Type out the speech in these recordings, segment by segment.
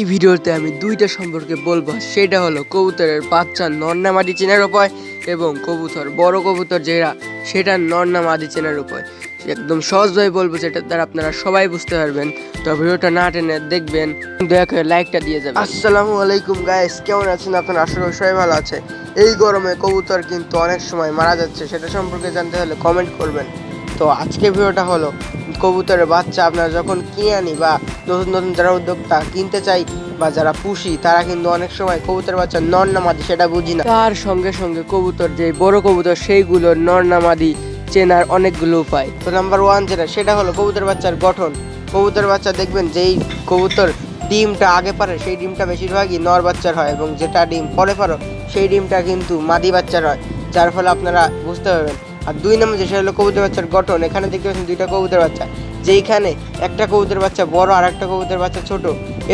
এই ভিডিওতে আমি দুইটা সম্পর্কে বলব। সেটা হলো কবুতরের বাচ্চা নন্না মাদি চেনার উপায় এবং কবুতর, বড় কবুতর যেটা সেটা নন্না মাদি চেনার উপায়। একদম সহজভাবে বলব যেটা দ্বারা আপনারা সবাই বুঝতে পারবেন। তো ভিডিওটা না টেনে দেখবেন, দয়া করে লাইকটা দিয়ে যাবেন। আসসালামু আলাইকুম গাইস কেমন আছেন আপনারা? করি সবাই ভালো আছে। এই গরমে কবুতর কিন্তু অনেক সময় মারা যাচ্ছে, সেটা সম্পর্কে জানতে হলে কমেন্ট করবেন। তো আজকে ভিডিওটা হলো কবুতরের বাচ্চা আপনারা যখন কিনে আনি বা নতুন নতুন যারা উদ্যোক্তা কিনতে চাই বা যারা পুষি তারা কিন্তু অনেক সময় কবুতর বাচ্চা নর নামাদি সেটা বুঝি না। তার সঙ্গে সঙ্গে কবুতর যে বড় কবুতর সেইগুলোর নর নামাদি চেনার অনেকগুলো উপায়। তো নাম্বার ওয়ান যেটা সেটা হলো কবুতর বাচ্চার গঠন। কবুতর বাচ্চা দেখবেন যেই কবুতর ডিমটা আগে পারে সেই ডিমটা বেশিরভাগই নর বাচ্চার হয় এবং যেটা ডিম পরে পারো সেই ডিমটা কিন্তু মাদি বাচ্চার হয়। যার ফলে আপনারা বুঝতে পারবেন আর দুই নম্বর যে সেটা হলো কবুতর বাচ্চার গঠন, এখানে দেখতে পাচ্ছেন দুইটা কবুতর বাচ্চা। যেইখানে একটা কবুতর বাচ্চা বড় আর একটা কবুতর বাচ্চা ছোট,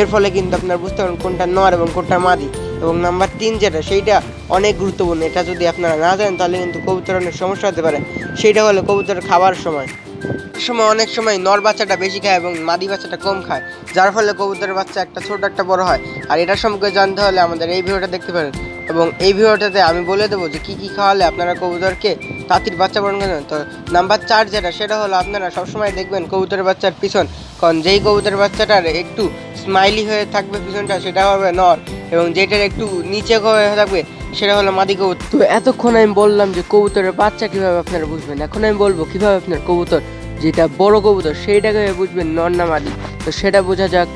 এর ফলে কিন্তু আপনার বুঝতে পারবেন কোনটা নর এবং কোনটা মাদি। এবং নাম্বার তিন যেটা, সেইটা অনেক গুরুত্বপূর্ণ, এটা যদি আপনারা না জানেন তাহলে কিন্তু কবুতর অনেক সমস্যা হতে পারে। সেইটা হলো কবুতর খাবার সময়। সময় অনেক সময় নর বাচ্চাটা বেশি খায় এবং মাদি বাচ্চাটা কম খায়, যার ফলে কবুতরের বাচ্চা একটা ছোট, একটা বড় হয়। আর এটা সম্পর্কে জানতে হলে আমাদের এই ভিডিওটা দেখতে পারেন। এবং এই ভিডিওটাতে আমি বলে দেবো যে কী কী খাওয়ালে আপনারা কবুতরকে তাঁতির বাচ্চা বরণ করেন তো নাম্বার চার যেটা, সেটা হলো আপনারা সবসময় দেখবেন কবুতরের বাচ্চার পিছন, কারণ যেই কবুতরের বাচ্চাটার একটু স্মাইলি হয়ে থাকবে পিছনটা, সেটা হবে নর এবং যেটার একটু নিচে হয়ে থাকবে, সেটা হলো মাদি কবুতর। তো এতক্ষণ আমি বললাম যে কবুতরের বাচ্চা কীভাবে আপনারা বুঝবেন? এখন আমি বলব কীভাবে আপনার কবুতর, যেটা বড় কবুতর সেইটাকে বুঝবেন নর না মাদি? তো সেটা বোঝা যাক।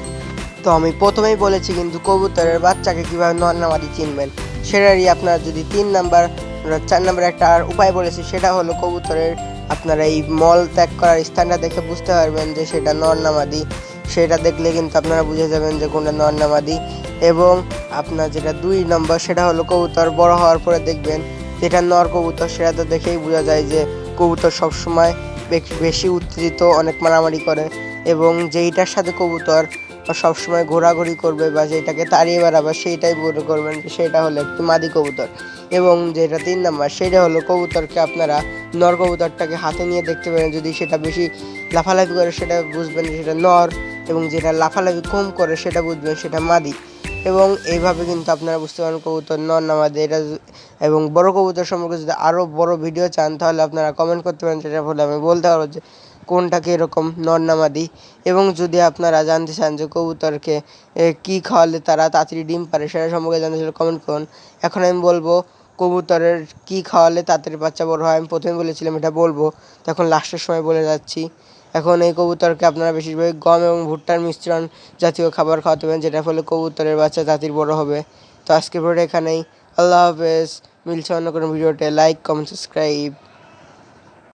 তো আমি প্রথমেই বলেছি কিন্তু কবুতরের বাচ্চাকে কীভাবে নর না মাদি চিনবেন? সেটারই আপনার যদি তিন নাম্বার চার নাম্বার একটা আর উপায় বলেছি, সেটা হলো কবুতরের আপনারা এই মল ত্যাগ করার স্থানটা দেখে বুঝতে পারবেন যে সেটা নর না মাদি। সেটা দেখলে কিন্তু আপনারা বুঝে যাবেন যে কোনটা নর না মাদি। এবং আপনার যেটা দুই নম্বর, সেটা হলো কবুতর, বড় হওয়ার পরে দেখবেন যেটা নর কবুতর, সেটা তো দেখেই বোঝা যায় যে কবুতর সবসময় বেশি উত্তেজিত, অনেক মারামারি করে। এবং যেইটার সাথে কবুতর সবসময় ঘোরাঘুরি করবে বা যেটাকে তাড়িয়ে বেড়াবে সেইটাই মনে করবেন সেটা হলো একটি মাদি কবুতর। এবং যেটা তিন নাম্বার, সেটা হলো কবুতরকে আপনারা নর কবুতরটাকে হাতে নিয়ে দেখতে পারেন। যদি সেটা বেশি লাফালাফি করে, সেটা বুঝবেন সেটা নর এবং যেটা লাফালাফি কম করে, সেটা বুঝবেন সেটা মাদি। এবং এইভাবে কিন্তু আপনারা বুঝতে পারেন কবুতর নর নামাদি এটা এবং বড় কবুতর সম্পর্কে যদি আরও বড় ভিডিও চান, তাহলে আপনারা কমেন্ট করতে পারেন সেটা ফলে আমি বলতে পারব যে কোনটাকে এরকম নর নামাদি এবং যদি আপনারা জানতে চান যে কবুতরকে কি খাওয়ালে তারা তাড়াতাড়ি ডিম পারে সেটা সম্পর্কে জানতে চাইলে কমেন্ট করুন। এখন আমি বলব, কবুতরের কি খাওয়ালে তাড়াতাড়ি বাচ্চা বড় হয়? আমি প্রথমে বলেছিলাম, এটা বলব। তখন লাস্টের সময় বলে যাচ্ছি। এখন এই কবুতরকে আপনারা বেশিরভাগ গম এবং ভুট্টার মিশ্রণ জাতীয় খাবার খাওয়াতে পারেন, যেটার ফলে কবুতরের বাচ্চা জাতির বড় হবে। তো আজকে ভিডিওটা এখানেই। আল্লাহ হাফেজ। মিলছে অন্য কোনো ভিডিওতে লাইক কমেন্ট সাবস্ক্রাইব